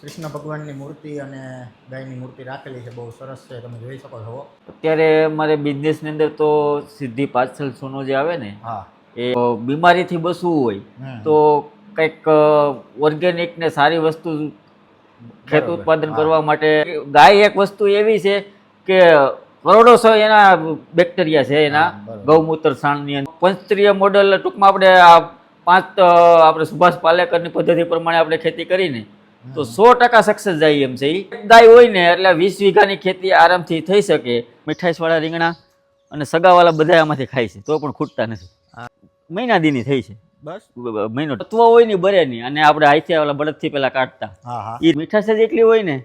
કૃષ્ણ ભગવાનની મૂર્તિ અને ગાયની મૂર્તિ રાખેલી છે બહુ સરસ છે તમે જોઈ શકો છો. અત્યારે મારે બિઝનેસની અંદર તો સીધી પાછળ સોનો જે આવે ને હા. એ બીમારીથી બસવું હોય તો કંઈક ઓર્ગેનિક ને સારી વસ્તુ ખેત ઉત્પાદન કરવા માટે ગાય એક વસ્તુ એવી છે કે કરોડો સો એના બેક્ટેરિયા છે એના ગૌમૂત્ર સાણની અંદર. પંચસ્ત્રીય મોડલ ટૂંકમાં આપણે આ પાંચ આપણે સુભાષ પાલેકરની પદ્ધતિ પ્રમાણે આપણે ખેતી કરીને તો સો ટકા સક્સેસ જાય એમ છે. ગાય હોય ને એટલે વીસ વીઘાની ખેતી આરામથી થઈ શકે. મીઠાઈસવાળા રીંગણા અને સગાવાળા બધા આમાંથી ખાય છે. તો પણ ખૂટતા નથી. મહિના દીની થઈ છે. બસ. મહિનો. તત્વ હોય ને બરે નહીં. અને આપણે હાથે ઓલા બળદથી પેલા કાઢતા. એ મીઠાશ જ એટલી હોય ને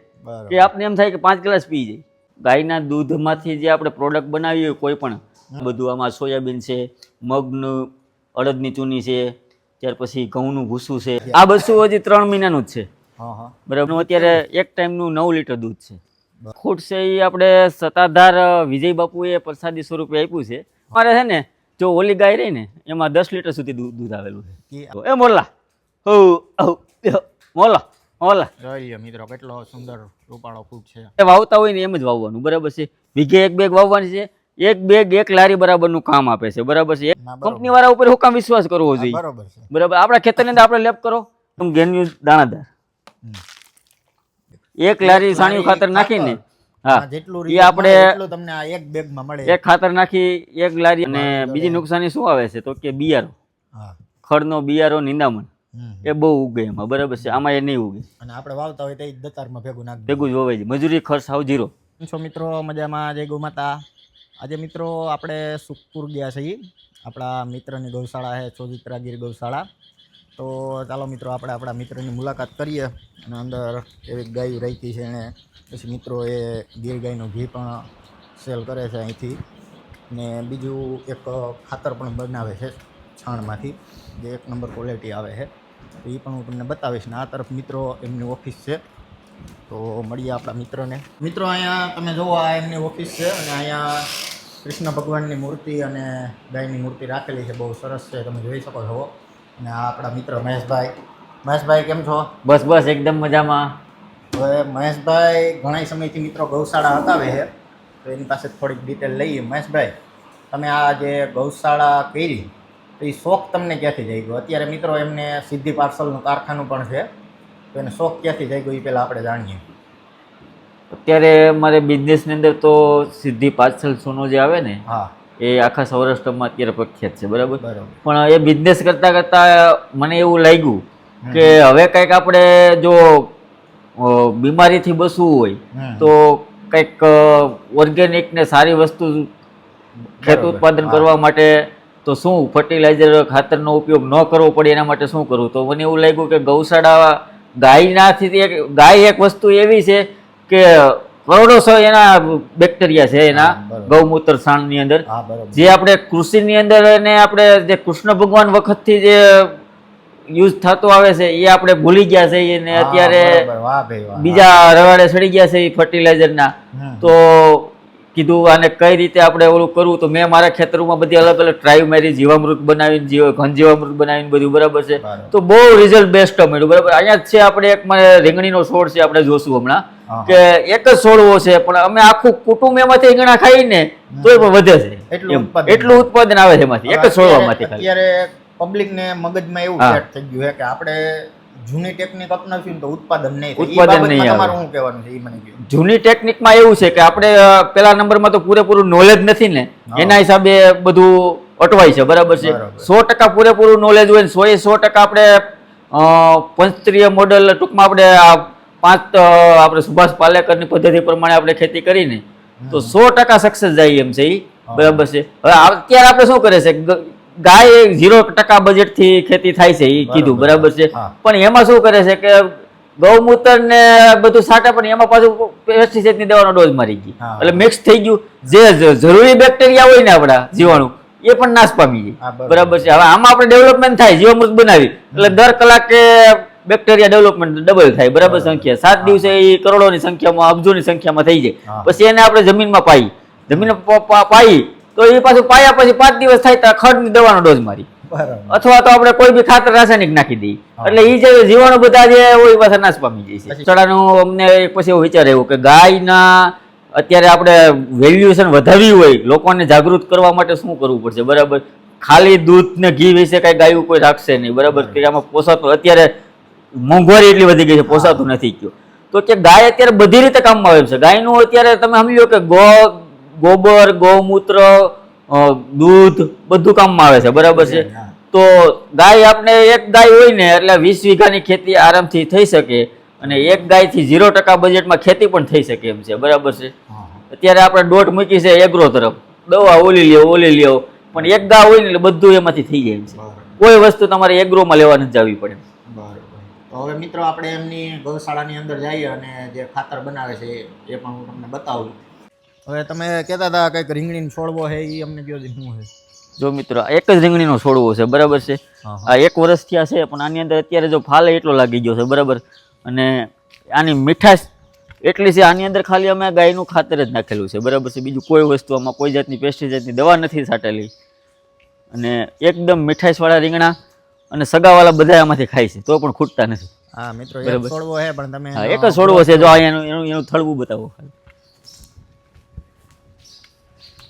કે આપને એમ થાય કે પાંચ ગ્લાસ પી જાય. ગાયના દૂધમાંથી જે આપણે પ્રોડક્ટ બનાવી હોય કોઈ પણ બધું આમાં સોયાબીન છે મગનું અડદની ચૂની છે ત્યાર પછી ઘઉંનું ભૂસું છે. આ બધું હજી ત્રણ મહિનાનું જ છે. બરાબર. અત્યારે એક ટાઈમનું નવ લીટર દૂધ છે. ખૂટ છે એ આપણે સત્તાધાર વિજય બાપુએ પ્રસાદી સ્વરૂપે આપ્યું છે. અમારે છે ને જો ઓલી ગાય રહી ને એમાં દસ લીટર સુધી દૂધ દૂધ આવેલું છે. એ મોલા મોલા મોલા મિત્રો કેટલો સુંદર રૂપાળો ફૂલ છે. વાવતા હોય ને એમ જ વાવવાનું. બરાબર છે? વીઘે એક બેગ વાવવાની છે. એક બેગ એક લારી બરાબરનું કામ આપે છે. બરાબર છે? ના, કંપની વાળા ઉપર હું કામ વિશ્વાસ કરવો જોઈએ. બરોબર છે. બરાબર. આપણા ખેતરની અંદર આપણે લેપ કરો. તમે ગેન્યુ દાણાદાર. એક લારી સાણિયું ખાતર નાખીને હા. જેટલું એ આપણે એટલું તમને આ એક બેગમાં મળે. એક ખાતર નાખી એક લારી અને બીજી નુકસાની શું આવે છે? તો કે બિયારો. ખડનો બિયારો નિંદામણ. એ બહુ ઉગે એમાં બરાબર છે? આમાં એ નહીં ઉગે. અને આપણે વાવતા હોય તો એ દતારમાં ભેગું નાખ ભેગું જ વવાય મજૂરી ખર્ચ સાવ જીરો છો મિત્રો? મજામાં? જય ગોમાતા આજે મિત્રો આપણે સુખપુર ગયા છીએ. આપણા મિત્રની ગૌશાળા છે ચોજિત્રા ગીર ગૌશાળા. તો ચાલો મિત્રો, આપણે આપણા મિત્રની મુલાકાત કરીએ. અને અંદર એવી ગાયું રાખી છે એણે પછી મિત્રો એ ગીર ગાયનું ઘી પણ સેલ કરે છે અહીંથી. ને બીજું એક ખાતર પણ બનાવે છે છાણમાંથી. જે એક નંબર ક્વોલિટી આવે છે. તો એ પણ હું તમને બતાવીશ. ને આ તરફ મિત્રો એમની ઓફિસ છે. તો મળીએ આપણા મિત્રને. મિત્રો, અહીંયા તમે જુઓ આ એમની ઓફિસ છે. અને અહીંયા કૃષ્ણ ભગવાનની મૂર્તિ અને ગાયની મૂર્તિ રાખેલી છે. બહુ સરસ છે. તમે જોઈ શકો છો. આ આપણા મિત્ર મહેશભાઈ. મહેશભાઈ કેમ છો? બસ બસ એકદમ મજામાં. હવે મહેશભાઈ ઘણા સમયથી મિત્રો ગૌશાળા હતાવે છે. તો એની પાસે થોડીક ડિટેલ લઈએ. મહેશભાઈ તમે આ જે ગૌશાળા કરી તો એ શોખ તમને ક્યાંથી જાગ્યો? અત્યારે મિત્રો એમને સિદ્ધિ પાર્સલનું કારખાનું પણ છે. તો એને શોખ ક્યાંથી જાગ્યો? એ પહેલાં આપણે જાણીએ. અત્યારે મારે બિઝનેસની અંદર તો સિદ્ધિ પાર્સલ સોનો જે આવે ને હા. એ આખા સૌરાષ્ટ્રમાં અત્યારે પ્રખ્યાત છે બરાબર? પણ એ બિઝનેસ કરતા કરતા મને એવું લાગ્યું કે હવે કંઈક આપણે જો બીમારીથી બસવું હોય તો કંઈક ઓર્ગેનિક ને સારી વસ્તુ ખેત ઉત્પાદન કરવા માટે તો શું ફર્ટિલાઇઝર ખાતરનો ઉપયોગ ન કરવો પડે એના માટે શું કરવું? તો મને એવું લાગ્યું કે ગૌશાળા ગાયનાથી એક ગાય એક વસ્તુ એવી છે કે કરોડો સો એના બેક્ટેરિયા છે એના ગૌમૂત્ર સાણની અંદર. જે આપણે કૃષિની અંદર એને આપણે જે કૃષ્ણ ભગવાન વખતથી જે યુઝ થતો આવે છે એ આપણે ભૂલી ગયા છે અને અત્યારે બીજા રવાડે સડી ગયા છે એ ફર્ટિલાઇઝરના તો કીધું આને કઈ રીતે આપણે ઓલું કરવું તો મેં મારા ખેતરોમાં બધી અલગ અલગ ટ્રાય મારી જીવામૃત બનાવીને જીવ ઘન જીવામૃત બનાવીને બધું બરાબર છે? તો બહુ રિઝલ્ટ બેસ્ટ મળ્યું બરાબર? અહીંયા છે આપણે એક મારે રીંગણીનો છોડ છે આપણે જોશું હમણાં કે એક જ છોડવો છે પણ અમે આખું કુટુંબ એમાંથી રીંગણા ખાઈને તો પણ વધે છે. એટલું ઉત્પાદન એટલું ઉત્પાદન આવે છે એમાંથી એક જ છોડવામાંથી અત્યારે પબ્લિક ને મગજમાં એવું સેટ થઈ ગયું છે કે આપણે જૂની ટેકનિક અપનાવશું તો ઉત્પાદન નહીં ઉત્પાદન નહીં તમારું શું કહેવાનું છે? એ મને કહ્યું જૂની ટેકનિકમાં એવું છે કે આપણે પેલા નંબરમાં તો પૂરેપૂરું નોલેજ નથી ને એના હિસાબે બધું અટવાય છે બરાબર છે? સો ટકા પૂરેપૂરું નોલેજ હોય ને સો એ સો ટકા આપણે પંચસ્ત્રીય મોડલ ટૂંકમાં આપણે આ પાંચ આપણે સુભાષ પાલેકરની પદ્ધતિ પ્રમાણે આપણે ખેતી કરીને તો સો ટકા સક્સેસ જાય એમ છે એ બરાબર છે? હવે અત્યારે આપણે શું કરે છે? ગાય ઝીરો ટકા બજેટથી ખેતી થાય છે એ કીધું બરાબર. છે. પણ એમાં શું કરે છે કે ગૌમૂત્ર ને બધું સાટે પણ એમાં પાછું પેસ્ટિસાઇડની દવાનો ડોઝ મારી ગઈ. એટલે મિક્સ થઈ ગયું. જે જરૂરી બેક્ટેરિયા હોય ને આપણા જીવાણુ એ પણ નાશ પામી જાય બરાબર. છે. હવે આમાં આપણે ડેવલપમેન્ટ થાય જીવામૃત બનાવી. એટલે દર કલાકે બેક્ટેરિયા ડેવલપમેન્ટ ડબલ થાય બરાબર સંખ્યા. સાત દિવસે એ કરોડોની સંખ્યામાં અબજોની સંખ્યામાં થઈ જાય. પછી એને આપણે જમીનમાં પાઈ. જમીન પાઈ તો એ પાછું પાયા પછી પાંચ દિવસ થાય તો ખડની દવાનો ડોઝ મારી. અથવા તો આપણે કોઈ બી ખાતર રાસાયણિક નાખી દઈએ. એટલે એ જે જીવાણુ બધા જે હોય એ પાછા નાશ પામી જાય છે. ચડાનું અમને પછી એવું વિચાર એવો કે ગાયના અત્યારે આપણે વેલ્યુએશન વધારવી હોય લોકોને જાગૃત કરવા માટે શું કરવું પડશે? બરાબર? ખાલી દૂધ ને ઘી વિશે કઈ ગાયું કોઈ રાખશે નહીં. બરાબર? કે આમાં પોસાતું અત્યારે મોંઘવારી એટલી વધી ગઈ છે પોસાતું નથી ગયું તો કે ગાય અત્યારે બધી રીતે કામમાં આવે છે. ગાયનું અત્યારે તમે સમજો કે ગો ગોબર ગૌમૂત્ર દૂધ બધું કામમાં આવે છે બરાબર છે? તો ગાય આપણે એક ગાય હોય ને એટલે વીસ વીઘાની ખેતી આરામથી થઈ શકે અને એક ગાયથી ઝીરો ટકા બજેટમાં ખેતી પણ થઈ શકે એમ છે બરાબર છે? અત્યારે આપણે દોટ મૂકી છે એગ્રો તરફ. દવા ઓલી લ્યો ઓલી લ્યો પણ એક ગા હોય ને એટલે બધું એમાંથી થઈ જાય એમ છે. કોઈ વસ્તુ તમારે એગ્રોમાં લેવા નથી જવી પડે. તો હવે મિત્રો આપણે એમની ગૌશાળાની અંદર જઈએ અને જે ખાતર બનાવે છે એ પણ હું તમને બતાવું. હવે તમે કહેતા હતા કંઈક રીંગણીનો છોડવો છે એ અમને કહો શું છે જો મિત્રો એક જ રીંગણીનો છોડવો છે બરાબર છે? આ એક વર્ષ થયા છે પણ આની અંદર અત્યારે જો ફાલે એટલો લાગી ગયો છે બરાબર? અને આની મીઠાશ એટલી છે આની અંદર ખાલી અમે ગાયનું ખાતર જ નાખેલું છે બરાબર છે? બીજું કોઈ વસ્તુ આમાં કોઈ જાતની પેસ્ટિસાઇડની દવા નથી છાંટેલી. અને એકદમ મીઠાશવાળા રીંગણા અને સગાવાળા બધા આમાંથી ખાય છે તો પણ ખૂટતા નથી. હા મિત્રો એક છોડવો છે પણ તમે એક જ છોડવો છે જો એનું એનું એનું થળવું બતાવો ખાલી.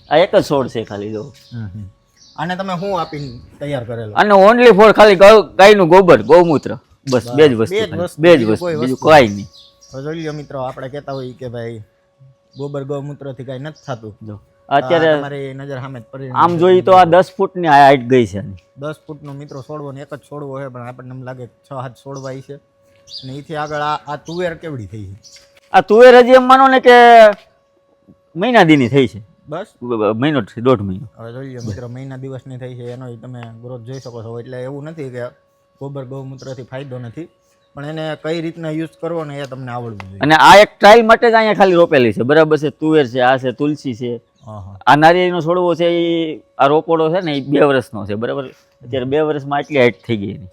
આ એક જ છોડ છે ખાલી જો. આને તમે શું આપીને તૈયાર કરેલો? અને ઓનલી ફોર ખાલી ગાય- ગાયનું ગોબર ગૌમૂત્ર. બસ બે જ વસ્તુ બે જ વસ્તુ, બીજું કોઈ નહીં. જોઈ લ્યો મિત્રો આપણે કહેતા હોઈએ કે ભાઈ ગોબર ગૌમૂત્રથી કાંઈ નથી થતું. જો અત્યારે મારી નજર સામે જ પડી આમ જોઈએ તો આ દસ ફૂટની હાઈટ ગઈ છે. દસ ફૂટનો મિત્રો છોડવો ને એક જ છોડવો છે પણ આપણને એમ લાગે છ હાથ છોડવા ઈ છે. અને એથી આગળ આ આ તુવેર કેવડી થઈ છે? આ તુવેર હજી એમ માનો ને કે મહિના દીની થઈ છે. બસ? મહિનો છે, દોઢ મહિનો. હવે જોઈ લો મિત્રો મહિના દિવસની થઈ છે એનો તમે ગ્રોથ જોઈ શકો છો. એટલે એવું નથી કે ગોબર ગૌમૂત્રથી ફાયદો નથી પણ એને કઈ રીતના યુઝ કરવો ને એ તમને આવડવું જોઈએ. અને આ એક ટ્રાયલ માટે જ અહીંયા ખાલી રોપેલી છે. બરાબર છે તુવેર છે આ છે તુલસી છે. આ નારિયેળીનો છોડવો છે એ આ રોપોડો છે ને એ બે વર્ષનો છે બરાબર? અત્યારે બે વર્ષમાં આટલી હાઈટ થઈ ગઈ એની.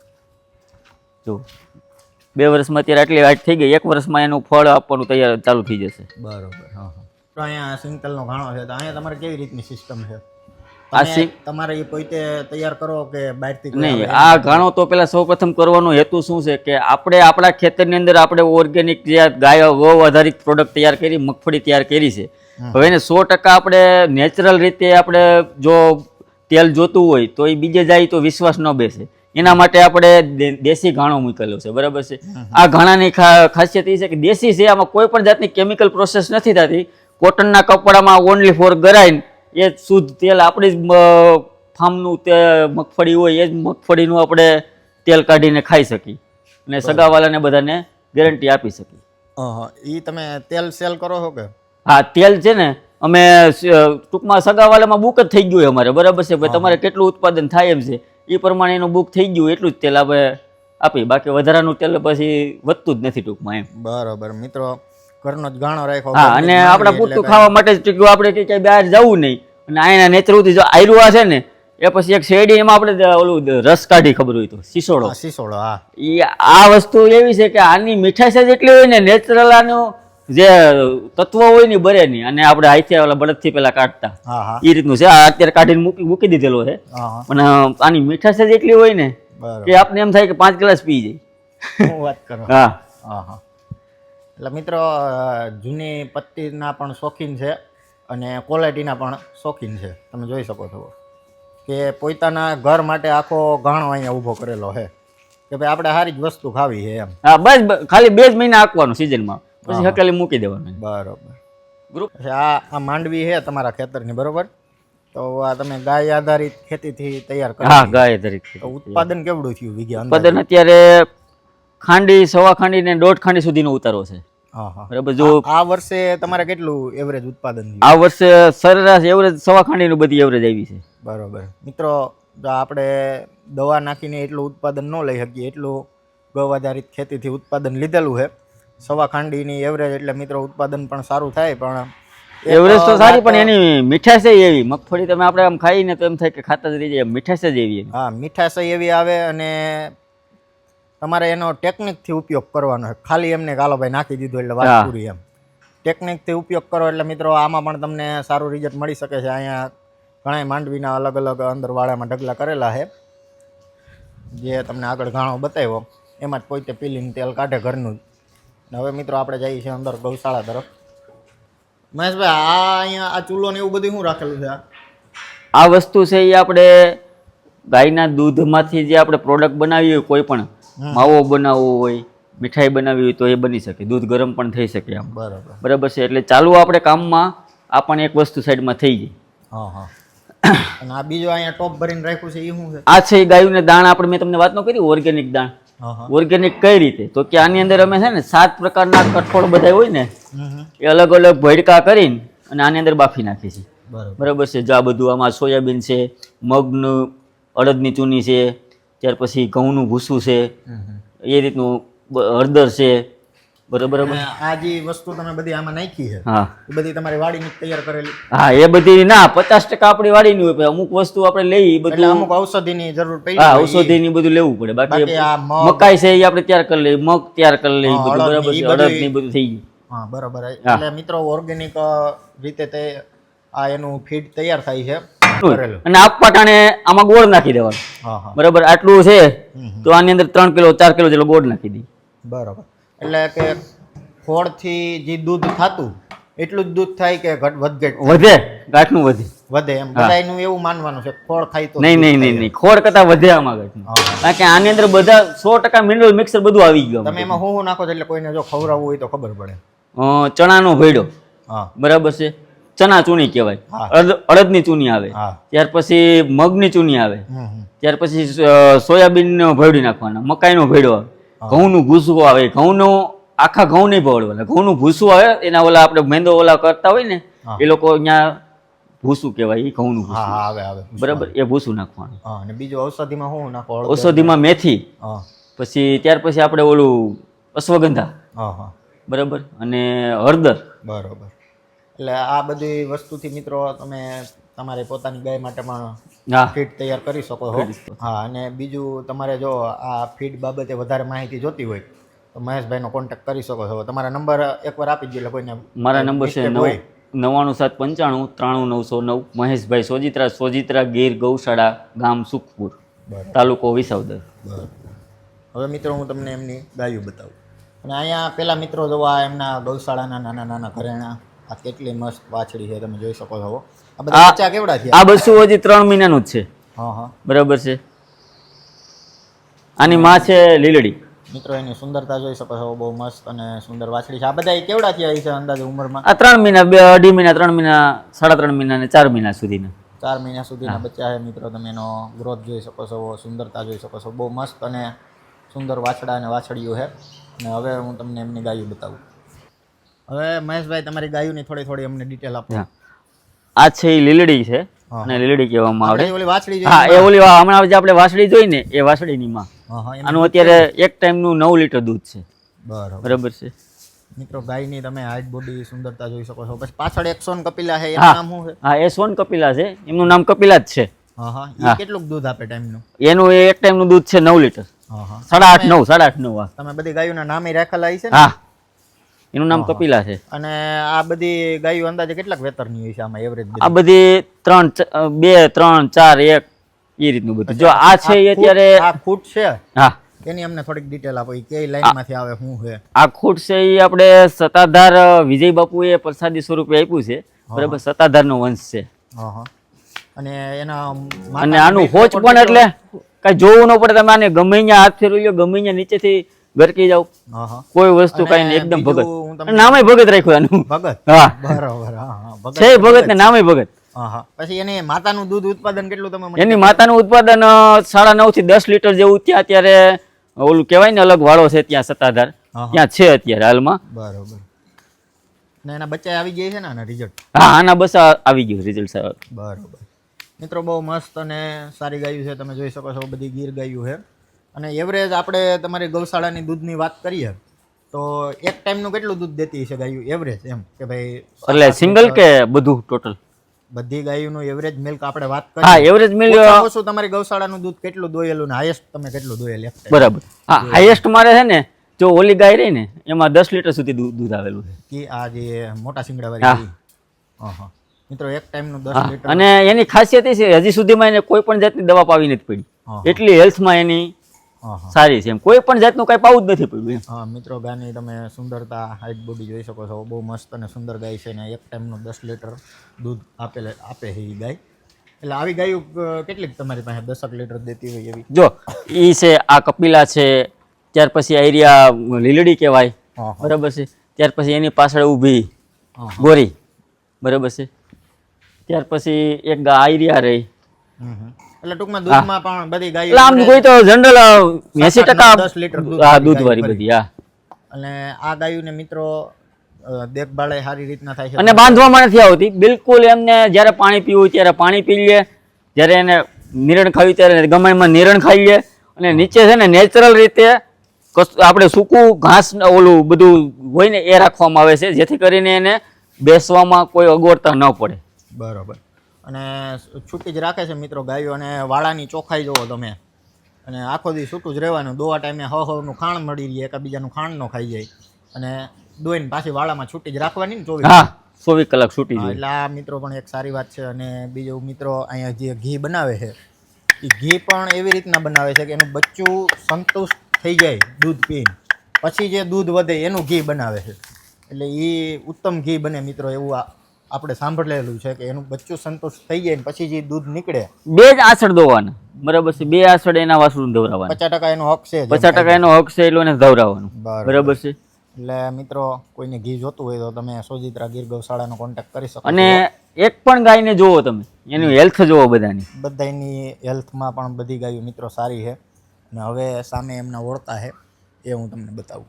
જો બે વર્ષમાં અત્યારે આટલી હાઈટ થઈ ગઈ એક વર્ષમાં એનું ફળ આપવાનું તૈયાર ચાલુ થઈ જશે. બરાબર હા હા તો અહીંયા સિંગતલનો ઘાણો છે. તો અહીંયા તમારે કેવી રીતની સિસ્ટમ છે? આ તમારે એ પોતે તૈયાર કરો કે બહારથી નહીં આ ઘાણો તો પેલા સૌપ્રથમ કરવાનો હેતુ શું છે કે આપણે આપણા ખેતરની અંદર આપણે ઓર્ગેનિક જે ગાય ગૌ આધારિત પ્રોડક્ટ તૈયાર કરી મગફળી તૈયાર કરી છે. હવે એને સો ટકા આપણે નેચરલ રીતે આપણે જો તેલ જોતું હોય તો એ બીજે જાય તો વિશ્વાસ ન બેસે. એના માટે આપણે દેશી ઘાણો મૂકેલો છે. બરાબર છે? આ ઘાણાની ખાસિયત એ છે કે દેશી છે આમાં કોઈ પણ જાતની કેમિકલ પ્રોસેસ નથી થતી. કોટનના કપડામાં ઓનલી ફોર ગરાઈને એ જ શુદ્ધ તેલ આપણી જ ફાર્મનું તે મગફળી હોય એ જ મગફળીનું આપણે તેલ કાઢીને ખાઈ શકીએ. અને સગાવાલાને બધાને ગેરંટી આપી શકીએ. એ તમે તેલ સેલ કરો છો કે? હા તેલ છે ને અમે ટૂંકમાં સગાવાલામાં બુક જ થઈ ગયું અમારે બરાબર છે? ભાઈ તમારે કેટલું ઉત્પાદન થાય એમ છે? એ પ્રમાણે એનું બુક થઈ ગયું એટલું જ તેલ આપણે આપી બાકી વધારાનું તેલ પછી વધતું જ નથી ટૂંકમાં એમ. બરાબર. મિત્રો ઘરનો જ ગાણો રાખ્યો હા અને આપણે પૂરતું ખાવા માટે જ ટૂંકું આપણે કે ક્યાંય બહાર જવું નહીં. અને અહીંના નેત્રુથી જો આયરુઆ છે ને એ પછી એક શેરડી એમાં આપણે ઓલું રસ કાઢી ખબર હોય તો સિસોડો. સિસોડો હા. ઈ આ વસ્તુ એવી છે કે આની મીઠાશ જ એટલી હોય ને નેચરલ આનું જે તત્વ હોય ને બરે નહીં. અને આપણે હાથે ઓલા બળદથી પેલા કાઢતા. એ રીતનું છે. આ અત્યારે કાઢીને મૂકી મૂકી દીધેલો છે. પણ આની મીઠાશ જ એટલી હોય ને કે આપને એમ થાય કે પાંચ ગ્લાસ પી જાય. વાત કરો. હા હા. એટલે મિત્રો જૂની પત્તીના પણ શોખીન છે અને ક્વોલિટીના પણ શોખીન છે. તમે જોઈ શકો છો કે પોતાના ઘર માટે આખો ઘણો અહીંયા ઊભો કરેલો છે. કે ભાઈ આપણે સારી જ વસ્તુ ખાવી છે એમ. હા બસ ખાલી બે જ મહિના આપવાનું સિઝનમાં. પછી હકેલી મૂકી દેવાનું. બરોબર. ગ્રુપ આ આ માંડવી છે તમારા ખેતરની બરોબર? તો આ તમે ગાય આધારિત ખેતીથી તૈયાર કરો હા ગાય તરીકે તો ઉત્પાદન કેવડું થયું વીઘે ઉત્પાદન અત્યારે ખાંડી સવા ખાંડી ને દોઢ ખાંડી સુધીનો ઉતારો છે. બરાબર જો આ વર્ષે તમારે કેટલું એવરેજ ઉત્પાદન આ વર્ષે સરેરાશ એવરેજ સવા ખાંડીનું બધી એવરેજ આવી છે. બરોબર. મિત્રો જો આપણે દવા નાખીને એટલું ઉત્પાદન ન લઈ શકીએ એટલું ગૌ આધારિત ખેતીથી ઉત્પાદન લીધેલું છે. સવા ખાંડીની એવરેજ એટલે મિત્રો ઉત્પાદન પણ સારું થાય પણ એવરેજ તો સારી પણ એની મીઠાશ એવી. મગફળી તમે આપણે આમ ખાઈને તો એમ થાય કે ખાતા જ રહી જાય મીઠાશ જ એવી હા મીઠાશ એવી આવે અને તમારે એનો ટેકનિકથી ઉપયોગ કરવાનો છે. ખાલી એમને કાલો ભાઈ નાખી દીધું એટલે વાત. પૂરી એમ. ટેકનિકથી ઉપયોગ કરો એટલે મિત્રો આમાં પણ તમને સારું રિઝલ્ટ મળી શકે છે. અહીંયા ઘણા માંડવીના અલગ અલગ અંદર વાળામાં ઢગલા કરેલા છે. જે તમને આગળ ઘાણો બતાવ્યો એમાં જ પોતે પીલીને તેલ કાઢે ઘરનું. જ હવે મિત્રો આપણે જઈએ છીએ અંદર ગૌશાળા તરફ. મહેશભાઈ આ અહીંયા આ ચૂલો ને એવું બધું શું રાખેલું છે આ? આ વસ્તુ છે એ આપણે ગાયના દૂધમાંથી જે આપણે પ્રોડક્ટ બનાવી હોય કોઈ પણ માવો બનાવવો હોય મીઠાઈ બનાવવી હોય તો એ બની શકે. દૂધ ગરમ પણ થઈ શકે આમ. બરાબર. બરાબર છે? એટલે ચાલુ આપણે કામમાં આ પણ એક વસ્તુ સાઈડમાં થઈ ગઈ. હા હા. અને આ બીજો અહીંયા ટોપ ભરીને રાખ્યું છે એ શું છે? આ છે ગાયુંને દાણ. આપણે મેં તમને વાત ન કરી ઓર્ગેનિક દાણ. ઓર્ગેનિક કઈ રીતે? તો કે આની અંદર અમે છે ને સાત પ્રકારના કઠોળ બધા હોય ને. એ અલગ અલગ ભડકા કરીને અને આની અંદર બાફી નાખીએ છીએ બરાબર. બરાબર છે? જો આ બધું આમાં સોયાબીન છે મગનું અડદની ચૂની છે ત્યાર પછી ઘઉંનું ભૂસું છે. એ રીતનું હળદર છે. બરાબર આ જે વસ્તુ તમે બધી આમાં નાખી છે હા. એ બધી તમારી વાડીની તૈયાર કરેલી? હા એ બધી ના પચાસ ટકા આપણી વાડીની હોય અમુક વસ્તુ આપણે લઈ બધું અમુક ઔષધિની જરૂર પડી હા. ઔષધિની બધું લેવું પડે. બાકી મકાઈ છે એ આપણે તૈયાર કરી લઈએ. મગ તૈયાર કરી લઈએ બધું બરાબર અડદ ને બધું થઈ ગયું. હા બરાબર. એટલે મિત્રો ઓર્ગેનિક રીતે તે આ એનું ફીડ તૈયાર થાય છે. અને આપવા ટાણે આમાં ગોળ નાખી દેવાનું. બરાબર આટલું છે. તો આની અંદર ત્રણ કિલો ચાર કિલો જેટલો ગોળ નાખી દઈએ. બરાબર. એટલે કે ખોળથી જે દૂધ થતું એટલું જ દૂધ થાય કે ઘટ વધઘટ વધે ગાંઠનું વધે. વધે એમ? બધાયનું એવું માનવાનું છે ખોળ ખાય તો નહીં નહીં નહીં નહીં. ખોળ કરતા વધે આમાં ગાંઠનું કારણ કે આની અંદર બધા સો ટકા મિનરલ મિક્સર બધું આવી ગયું તમે એમાં હું નાખો છો? એટલે કોઈને જો ખવડાવવું હોય તો ખબર પડે. ચણાનો ભેડો બરાબર છે. ચણા ચૂની કહેવાય. અડદની ચૂની આવે. ત્યાર પછી મગની ચૂની આવે. ત્યાર પછી સોયાબીન સોયાબીનનો ભેડી નાખવાના મકાઈનો ભેડો આવે. ઘઉંનું ભૂસું આવે. ઘઉંનો આખા ઘઉં નહીં ભરવાના ઘઉંનું ભૂસું આવે એના ઓલા આપણે મેંદો ઓલા કરતા હોય ને એ લોકો અહીંયા ભૂસું કહેવાય એ ઘઉંનું બરાબર એ ભૂસું નાખવાનું. અને બીજું ઔષધિમાં હું નાખો? ઔષધિમાં મેથી. પછી ત્યાર પછી આપણે ઓલું અશ્વગંધા. બરાબર? અને હળદર. બરોબર. એટલે આ બધી વસ્તુથી મિત્રો તમે તમારી પોતાની ગાય માટે પણ ફીડ તૈયાર કરી શકો છો હા અને બીજું તમારે જો આ ફીડ બાબતે વધારે માહિતી જોતી હોય તો મહેશભાઈનો કોન્ટેક્ટ કરી શકો છો. તમારા નંબર એકવાર આપી દઈએ કોઈને. મારા નંબર છે નવ નવ્વાણું સાત પંચાણું ત્રાણું નવસો નવ. મહેશભાઈ સોજિત્રા સોજિત્રા ગીર ગૌશાળા ગામ સુખપુર તાલુકો વિસાવદર. હવે મિત્રો હું તમને એમની ગાયું બતાવું. અને અહીંયા પેલા મિત્રો જોવા એમના ગૌશાળાના નાના નાના ઘરેણા આ કેટલી મસ્ત વાછડી છે તમે જોઈ શકો છો આ બધા બચ્ચા કેવડા છે? આ બસો હજી ત્રણ મહિનાનું જ છે. હા હા. બરાબર છે. આની માં છે લીલડી. મિત્રો એની સુંદરતા જોઈ શકો છો બહુ મસ્ત અને સુંદર વાછડી છે. આ બધા કેવડા થયા છે અંદાજે ઉંમરમાં? આ ત્રણ મહિના બે અઢી મહિના ત્રણ મહિના સાડા ત્રણ મહિના અને ચાર મહિના સુધીના. ચાર મહિના સુધીના બચ્ચા છે મિત્રો. તમે એનો ગ્રોથ જોઈ શકો છો સુંદરતા જોઈ શકો છો. બહુ મસ્ત અને સુંદર વાછડા અને વાછડીઓ છે. અને હવે હું તમને એમની ગાયું બતાવું. હવે મહેશભાઈ તમારી ગાયોની થોડી થોડી અમને ડિટેલ આપો. આ છે એ લીલડી છે. અને લીલડી કહેવામાં આવે. ઓલી વાછડી હા એ ઓલી હમણાં જે આપણે વાસળી જોઈ ને એ વાસળીની માં. આનું અત્યારે એક ટાઈમનું નવ લીટર દૂધ છે. બરાબર. બરાબર છે. મિત્રો ગાયની તમે હાઈટ બોડી સુંદરતા જોઈ શકો છો. પછી પાછળ એક સોન કપિલા છે એનું નામ શું છે? હા એ સોન કપિલા છે. એમનું નામ કપિલા જ છે. હા કેટલું દૂધ આપે ટાઈમનું? એનું એક ટાઈમનું દૂધ છે નવ લીટર. સાડા આઠ નવ સાડા આઠ નવ. તમે બધી ગાયોના નામે રાખેલા છે હા. એનું નામ કપિલા છે. અને આ બધી ગાયો અંદાજે કેટલાક વેતરની હોય છે આમાં એવરેજ આ બધી ત્રણ બે ત્રણ ચાર એક એ રીતનું બધું. જો આ છે એ અત્યારે આ ખૂટ છે? હા. એની અમને થોડીક ડિટેલ આપો એ કઈ લાઈનમાંથી આવે શું છે? આ ખૂટ છે એ આપણે સત્તાધાર વિજય બાપુએ પ્રસાદી સ્વરૂપે આપ્યું છે. બરાબર સત્તાધારનો વંશ છે. અને એના અને આનું હોચ પણ એટલે કઈ જોવું ન પડે તમે આને ગમે અહીંયા હાથ ફેરવી લો ગમે અહીંયા નીચેથી ગરકી જાવ કોઈ વસ્તુ કઈ નહીં એકદમ ભગત. નામે ભગત રાખ્યું આનું. ભગત? હા. બરાબર હા છે ભગત ને નામે ભગત. પછી એની માતાનું દૂધ ઉત્પાદન કેટલું તમે એની માતાનું ઉત્પાદન સાડા નવથી દસ લીટર જેવું ત્યાં અત્યારે ઓલું કહેવાય ને અલગ વાળો છે ત્યાં સત્તાધાર. ત્યાં છે અત્યારે હાલમાં. બરાબર. ને એના બચ્ચા આવી ગયા છે ને આના રિઝલ્ટ હા આના બસ આ આવી ગયું રિઝલ્ટ સાહેબ. બરાબર. મિત્રો બહુ મસ્ત અને સારી ગાયું છે. તમે જોઈ શકો છો બધી ગીર ગાયું છે. અને એવરેજ આપણે તમારી ગૌશાળાની દૂધની વાત કરીએ તો એક ટાઈમનું કેટલું દૂધ દેતી હશે ગાયું? એવરેજ એમ કે ભાઈ એટલે સિંગલ કે બધું ટોટલ બધી ગાયોનું એવરેજ મિલ્ક આપણે વાત હા એવરેજ મિલ્ક ઓછું તમારી ગૌશાળાનું દૂધ કેટલું દોયેલું ને હાઈએસ્ટ તમે કેટલું દોયેલ બરાબર. હા હાઈએસ્ટ મારે છે ને જો ઓલી ગાય રહી ને એમાં દસ લીટર સુધી દૂધ આવેલું છે. કે આ જે મોટા સિંગડા વાળી હા મિત્રો એક ટાઈમનું દસ લીટર અને એની ખાસિયત એ છે હજી સુધીમાં એને કોઈ પણ જાતની દવા પાવી નથી પડી. એટલી હેલ્થમાં એની સારી છે એમ. કોઈ પણ જાતનું કઈ પાવું જ નથી પડ્યું એમ. હા મિત્રો ગાયની તમે સુંદરતા હાઈટ બોડી જોઈ શકો છો. બહુ મસ્ત અને સુંદર ગાય છે ને એક ટાઈમનું દસ લીટર દૂધ આપેલે આપે છે એ ગાય. એટલે આવી ગાયો કેટલીક તમારી પાસે દસક લીટર દેતી હોય એવી? જો એ છે આ કપિલા છે ત્યાર પછી આઈરિયા લીલડી કહેવાય. બરાબર છે? ત્યાર પછી એની પાછળ ઊભી ગોરી. બરાબર છે? ત્યાર પછી એક ગા આઈરિયા રહી. એટલે ટૂંકમાં દૂધમાં પણ બધી એટલે આમ કોઈ તો જનરલ એસી સાત, ટકા નવ, દસ લીટર દૂધ વાળી બધી હા. અને આ ગાયોને મિત્રો દેખભાળ સારી રીતના થાય છે. અને બાંધવામાં નથી આવતી. બિલકુલ એમને જ્યારે પાણી પીવું ત્યારે પાણી પી લે. જ્યારે એને નિરણ ખાવી ત્યારે ગમે એમાં નિરણ ખાઈ લે. અને નીચે છે ને નેચરલ રીતે આપણે સૂકું ઘાસ ઓલું બધું હોય ને એ રાખવામાં આવે છે જેથી કરીને એને બેસવામાં કોઈ અગવડતા ન પડે. બરોબર. અને છૂટી જ રાખે છે મિત્રો ગાયો અને વાળાની ચોખાઈ જુઓ તમે. અને આખો દી છૂટું જ રહેવાનું. દોવા ટાઈમે હ હનું ખાણ મળી રહે એકબીજાનું ખાણ ન ખાઈ જાય. અને દોઈને પાછી વાળામાં છૂટી જ રાખવાની ને ચોવીસ ચોવીસ કલાક છૂટી જાય. એટલે આ મિત્રો પણ એક સારી વાત છે. અને બીજો મિત્રો અહીંયા જે ઘી બનાવે છે એ ઘી પણ એવી રીતના બનાવે છે કે એનું બચ્ચું સંતુષ્ટ થઈ જાય દૂધ પીને. પછી જે દૂધ વધે એનું ઘી બનાવે છે. એટલે એ ઉત્તમ ઘી બને મિત્રો એવું આ- આપણે સાંભળેલું છે કે એનું બચ્ચું સંતોષ થઈ જાય ને પછી જે દૂધ નીકળે બે જ આસળ દોવાના. બરાબર છે. બે આસળ એના વાસળું દવરાવાના. પચાસ ટકા એનો હક છે પચાસ ટકા એનો હક છે એટલે એને દોરાવાનું બરાબર. બરાબર છે. એટલે મિત્રો કોઈને ઘી જોતું હોય તો તમે સોજિત્રા ગીર ગૌશાળાનો કોન્ટેક્ટ કરી શકો અને એક પણ ગાયને જોવો તમે. એની હેલ્થ જોવો બધાની. બધાની હેલ્થમાં પણ બધી ગાયો મિત્રો સારી છે. અને હવે સામે એમના ઓળતા છે. એ હું તમને બતાવું.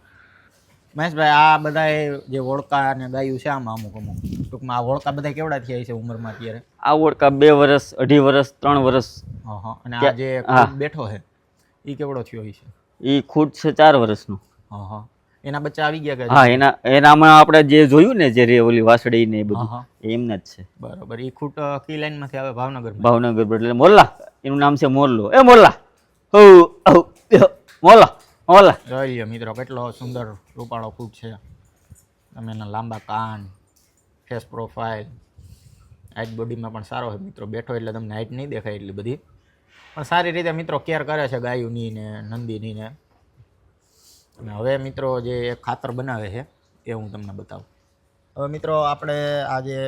મહેશભાઈ આ બધા જે ઓળકા અને ગાયું છે આમાં અમુક અમુક. ટૂંકમાં આ ઓળકા બધા કેવડા થયા છે ઉંમરમાં અત્યારે? આ ઓળકા બે વર્ષ અઢી વર્ષ ત્રણ વર્ષ હા હા અને આ જે બેઠો છે એ કેવડો થયો છે એ ખુદ છે ચાર વર્ષનો હા હા એના બચ્ચા આવી ગયા હા એના એનામાં આપણે જે જોયું ને જે રે ઓલી વાસળી ને એ બધું એમના જ છે. બરોબર. એ ખૂટ કી લાઈનમાંથી આવે? ભાવનગર ભાવનગર એટલે મોરલા એનું નામ છે મોરલો એ મોરલા હો મોરલા જોઈ લ્યો મિત્રો, કેટલો સુંદર રૂપાળો ફૂટ છે. તમે એના લાંબા કાન ફેસ પ્રોફાઇલ હાઇટ બોડીમાં પણ સારો છે મિત્રો. બેઠો એટલે તમને હાઇટ નહીં દેખાય એટલી બધી. પણ સારી રીતે મિત્રો કેર કરે છે ગાયુની ને નંદીની ને. અને હવે મિત્રો જે ખાતર બનાવે છે, એ હું તમને બતાવું. હવે મિત્રો આપણે આ જે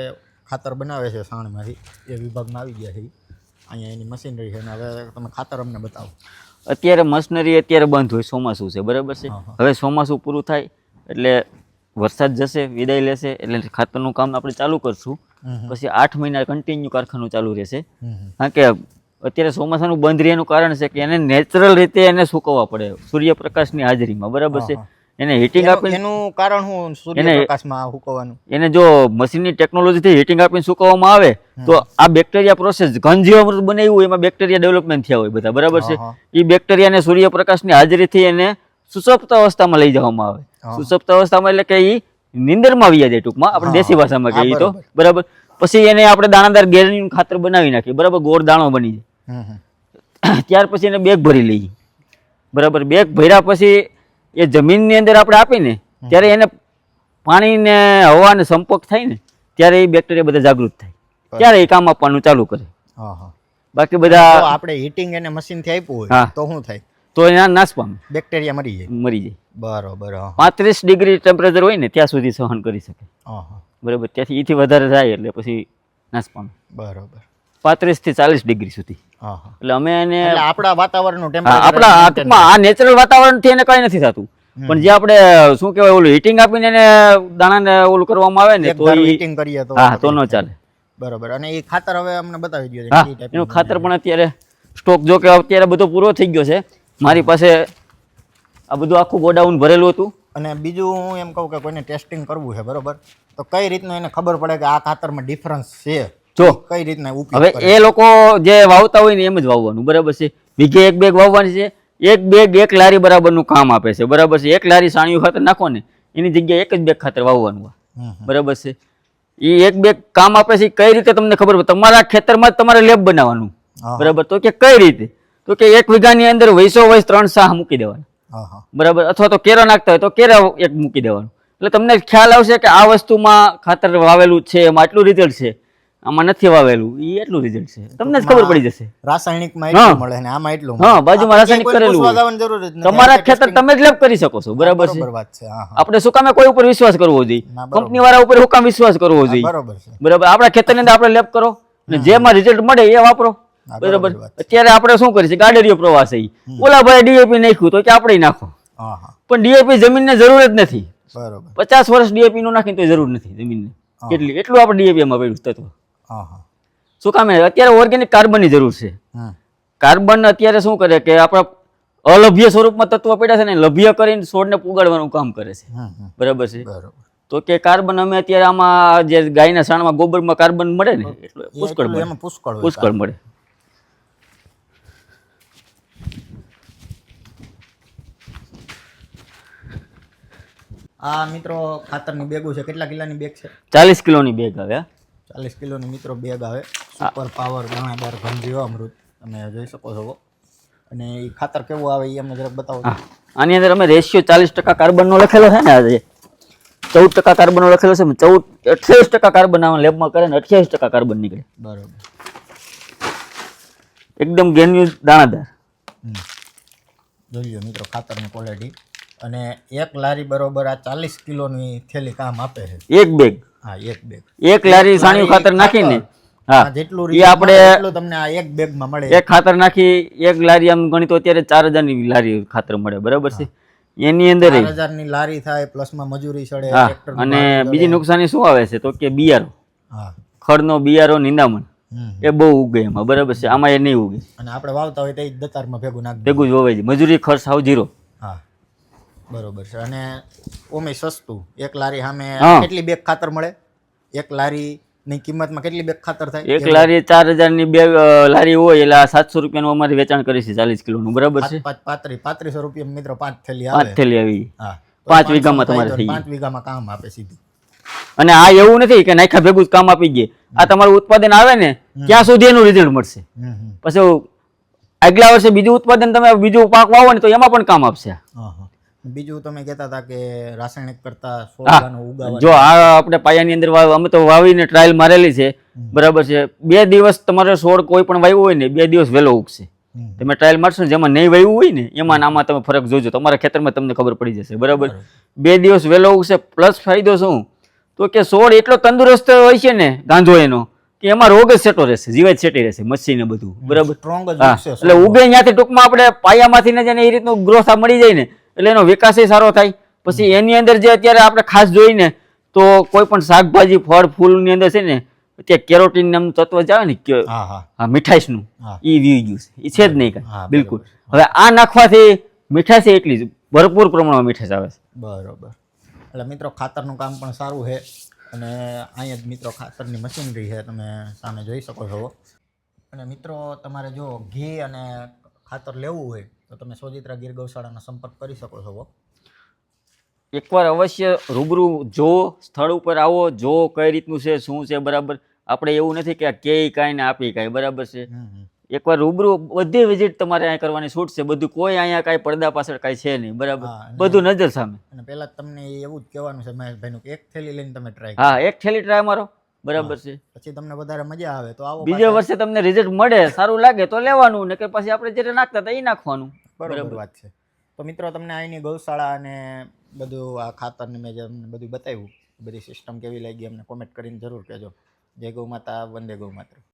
ખાતર બનાવે છે સાણમાંથી, એ વિભાગમાં આવી ગયા છે. અહીંયા એની મશીનરી છે અને હવે તમે ખાતર અમને બતાવો. અત્યારે મશનરી અત્યારે બંધ હોય ચોમાસું છે બરાબર છે હા, હા. હવે ચોમાસું પૂરું થાય એટલે વરસાદ જશે વિદાય લેશે એટલે ખાતરનું કામ આપણે ચાલુ કરશું. પછી આઠ મહિના કન્ટિન્યુ કારખાનું ચાલુ રહેશે. કારણ કે અત્યારે ચોમાસાનું બંધ રહેવાનું કારણ છે કે એને નેચરલ રીતે એને સૂકવવા પડે સૂર્યપ્રકાશની હાજરીમાં બરાબર છે હા, એને હીટિંગ આપી એનું કારણ શું સૂર્યપ્રકાશમાં સુકવવાનું. એને જો મશીનની ટેકનોલોજીથી હીટિંગ આપીને સુકવવામાં આવે તો આ બેક્ટેરિયા પ્રોસેસ ઘન જીવામૃત બનાવ્યું એવું એમાં બેક્ટેરિયા ડેવલપમેન્ટ થયા હોય બધા બરાબર છે? એ બેક્ટેરિયાને સૂર્યપ્રકાશની હાજરીથી એને સુસપ્ત અવસ્થામાં લઈ જવામાં આવે. હા. સુસપ્ત અવસ્થામાં એટલે કે એ નિંદરમાં આવી જાય ટૂંકમાં આપણે દેશી ભાષામાં હા, કહીએ તો. બરાબર. પછી એને આપણે દાણાદાર ગેરનું ખાતર બનાવી નાખીએ બરાબર? ગોળ દાણો બની જાય. ત્યાર પછી એને બેગ ભરી લઈએ. બરાબર? બેગ ભર્યા પછી એ જમીનની અંદર આપણે આપીને ત્યારે એને પાણી ને હવા સંપર્ક થાય ને ત્યારે એ બેક્ટેરિયા બધા જાગૃત થાય. ત્યારે એ કામ આપવાનું ચાલુ કરે. બાકી બધા આપણે હીટિંગ એને મશીનથી આપ્યું હોય તો શું થાય? તો એના નાશ પામે બેક્ટેરિયા મરી જાય. મરી જાય. બરોબર પાંત્રીસ ડિગ્રી ટેમ્પરેચર હોય ને ત્યાં સુધી સહન કરી શકે. બરાબર ત્યાંથી એથી વધારે થાય એટલે પછી નાશ પામે બરોબર. પાંત્રીસથી ચાલીસ ડિગ્રી સુધી. એટલે અમે એને આપણા વાતાવરણનું આપણા હાથમાં આ નેચરલ વાતાવરણથી એને કઈ નથી થતું. પણ જે આપણે શું કહેવાય ઓલું હીટિંગ આપીને એને દાણાને ઓલું કરવામાં આવે ને તો હીટિંગ કરીએ તો હા તો ન ચાલે. બરોબર. અને એ ખાતર હવે અમને બતાવી દો હા એનું ખાતર પણ અત્યારે સ્ટોક જો કે અત્યારે બધો પૂરો થઈ ગયો છે. મારી પાસે આ બધું આખું ગોડાઉન ભરેલું હતું. અને બીજું હું એમ કહું કે કોઈને ટેસ્ટિંગ કરવું છે બરોબર? તો કઈ રીતનું એને ખબર પડે કે આ ખાતરમાં ડિફરન્સ છે? જો કઈ રીતના હવે એ લોકો જે વાવતા હોય ને એમ જ વાવવાનું બરાબર છે? વીઘે એક બેગ વાવવાની છે એક બેગ એક લારી બરાબરનું કામ આપે છે બરાબર છે? એક લારી સાણિયું ખાતર નાખો ને એની જગ્યાએ એક જ બેગ ખાતર વાવવાનું. બરાબર છે? એ એક બેગ કામ આપે છે કઈ રીતે તમને ખબર તમારા ખેતરમાં જ તમારે લેબ બનાવવાનું બરાબર? તો કે કઈ રીતે? તો કે એક વીઘાની અંદર વૈસો વૈસ ત્રણ સાહ મૂકી દેવાના બરાબર? અથવા તો કેરા નાખતા હોય તો કેરા એક મૂકી દેવાનું. એટલે તમને ખ્યાલ આવશે કે આ વસ્તુમાં ખાતર વાવેલું છે એમાં આટલું રિઝલ્ટ છે. આમાં નથી વાવેલું. એ એટલું રિઝલ્ટ છે. તમને જ ખબર પડી જશે. રાસાયણિકમાં. એટલું મળે ને આમાં એટલું હા, બાજુમાં રાસાયણિક કરેલું. તમારા ખેતર તમે જ લેબ કરી શકો છો બરાબર છે? આપણે શું કામે કોઈ ઉપર વિશ્વાસ કરવો જોઈએ? કંપની વાળા ઉપર શું કામ વિશ્વાસ કરવો જોઈએ? બરાબર છે. બરાબર. આપણા ખેતરની અંદર આપણે લેબ કરો અને જેમાં રિઝલ્ટ મળે એ વાપરો. બરાબર અત્યારે આપણે શું કરીએ છીએ? ગાડરીયો પ્રવાસ. એ ઓલા ભાઈ ડીએપી નાખ્યું તો કે આપણે નાખો. પણ ડીએપી જમીનને જરૂર જ નથી. બરાબર. પચાસ વર્ષ ડીએપી નું નાખીને તો જરૂર નથી જમીનને. કેટલી એટલું આપણે ડીએપી માં પડ્યું તત્વ. શું કામ અત્યારે ઓર્ગેનિક કાર્બનની જરૂર છે. કાર્બન અત્યારે શું કરે કે આપણા અલભ્ય સ્વરૂપમાં તત્વો પડ્યા છે ને લભ્ય કરીને છોડને પુગાડવાનું કામ કરે છે. બરાબર છે? બરોબર. તો કે કાર્બન અમે અત્યારે આમાં જે ગાયના સાણમાં ગોબરમાં કાર્બન મળે ને એટલે પુષ્કળ મળે. પુષ્કળ પુષ્કળ મળે આ મિત્રો ખાતરની બેગો છે. કેટલા કિલોની બેગ છે? ચાલીસ કિલોની બેગ આવે હા. ચાલીસ કિલોની મિત્રો બેગ આવે. સુપર પાવર દાણાદાર ઘન અમૃત. તમે જોઈ શકો છો. અને એ ખાતર કેવું આવે એ અમને જરાક બતાવો આની અંદર અમે રેશિયો ચાલીસ ટકા કાર્બનનો લખેલો છે ને આજે? ચૌદ ટકા કાર્બનનો લખેલો છે. ચૌદ અઠ્યાવીસ ટકા કાર્બન આવે લેબમાં કરે ને અઠ્યાવીસ ટકા કાર્બન નીકળે. બરાબર. એકદમ ગેન્યુ દાણાદાર. હમ. જોઈ લો મિત્રો ખાતરની ક્વોલિટી અને એક લારી બરોબર આ ચાલીસ કિલોની થેલી કામ આપે છે. એક બેગ હા એક બેગ એક લારી સાણિયું ખાતર નાખીને? હા. જેટલું એ આપણે એટલું તમને આ એક બેગમાં મળે. એક ખાતર નાખી એક લારી આમ ગણી તો અત્યારે ચાર હજારની લારી ખાતર મળે બરાબર છે? એની અંદર હજારની લારી થાય પ્લસમાં મજૂરી ચડે અને બીજી નુકસાની શું આવે છે? તો કે બિયારો. ખડ ખડનો બિયારો નિંદામણ. એ બહુ ઉગે એમાં બરાબર છે? આમાં એ નહીં ઉગે. અને આપણે વાવતા હોય તો દતારમાં ભેગું નાખ ભેગું જ વવાય મજૂરી ખર્ચ સાવ જીરો બરોબર છે. અને ઓમે સસ્તું. એક લારી સામે કેટલી બેગ ખાતર મળે? એક લારી ની કિંમતમાં કેટલી બેગ ખાતર થાય? એક લારી ચાર હજારની બે લારી હોય એટલે સાતસો રૂપિયાનું અમારે વેચાણ કરી છે ચાલીસ કિલોનું. બરાબર છે? પાંત્રીસ પાંત્રીસો રૂપિયા મિત્રો પાંચ થેલી પાંચ થેલી આવી. હા. પાંચ વીઘામાં તમારે થઈ પાંચ વીઘામાં કામ આપે સીધું. અને આ એવું નથી કે નાખા ભેગું જ કામ આપી ગયે આ તમારું ઉત્પાદન આવે ને ત્યાં સુધી એનું રિઝલ્ટ મળશે. પછી આગલા વર્ષે બીજું ઉત્પાદન તમે બીજું પાક વાવો ને તો એમાં પણ કામ આપશે. બીજું તમે કહેતા હતા કે રાસાયણિક કરતા જો આ આપણે પાયાની અંદર વાવ અમે તો વાવીને ટ્રાયલ મારેલી છે બરાબર છે. બે દિવસ તમારે છોડ કોઈ પણ વાવ્યું હોય ને બે દિવસ વહેલો ઉગશે. તમે ટ્રાયલ મારશો ને જેમાં નહીં વાવ્યું હોય ને એમાં આમાં તમે ફરક જોજો. તમારા ખેતરમાં તમને ખબર પડી જશે બરાબર? બે દિવસ વહેલો ઉગશે પ્લસ ફાયદો શું? તો કે છોડ એટલો તંદુરસ્ત હોય છે ને ગાંધો એનો કે એમાં રોગ જ સેટો રહેશે જીવાત સેટી રહેશે મચ્છી ને બધું બરાબર? એટલે ઉગે ત્યાંથી ટૂંકમાં આપણે પાયામાંથી ને જેને એ રીતનું ગ્રોથ આ મળી જાય ને એટલે એનો વિકાસ સારો થાય. પછી એની અંદર જે અત્યારે આપણે ખાસ જોઈને તો કોઈ પણ શાકભાજી ફળ ફૂલની અંદર છે ને અત્યારે કેરોટીન નામનું તત્વ જ આવે ને હા હા. હા મીઠાશનું હા. એ વી ગયું છે. એ છે જ નહીં કાંઈ. બિલકુલ. હવે આ નાખવાથી મીઠાશ એટલી જ. ભરપૂર પ્રમાણમાં મીઠાશ આવે છે. બરોબર. એટલે મિત્રો ખાતરનું કામ પણ સારું છે અને અહીંયા જ મિત્રો ખાતરની મશીનરી છે તમે સામે જોઈ શકો છો. અને મિત્રો તમારે જો ઘી અને ખાતર લેવું હોય તો તમે સોજિત્રા ગીર ગૌશાળાનો સંપર્ક કરી શકો છો એકવાર અવશ્ય રૂબરૂ જો સ્થળ ઉપર આવો જો કઈ રીતનું છે શું છે બરાબર. આપણે એવું નથી કે કે કાંઈ ને આપી કાંઈ બરાબર છે. એકવાર રૂબરૂ બધી વિઝિટ તમારે અહીંયા કરવાની છૂટ છે. બધું કોઈ અહીંયા કાંઈ પડદા પાછળ કાંઈ છે નહીં બરાબર. બધું નજર સામે. અને પહેલાં તમને એવું જ કહેવાનું છે મહેશભાઈનું કે એક થેલી લઈને તમે ટ્રાય હા એક થેલી ટ્રાય મારો. બરાબર છે. પછી તમને વધારે મજા આવે તો આવો બીજે વર્ષે તમને રિઝલ્ટ મળે સારું લાગે તો લેવાનું ને કે પછી આપણે જ્યારે નાખતા હતા એ નાખવાનું. બરાબર વાત છે. તો મિત્રો તમને અહીંની ગૌશાળા અને બધું આ ખાતરને મેં જે અમને બધું બતાવ્યું બધી સિસ્ટમ કેવી લાગી અમને કોમેન્ટ કરીને જરૂર કહેજો. જય ગૌ માતા વંદે ગૌ માતા.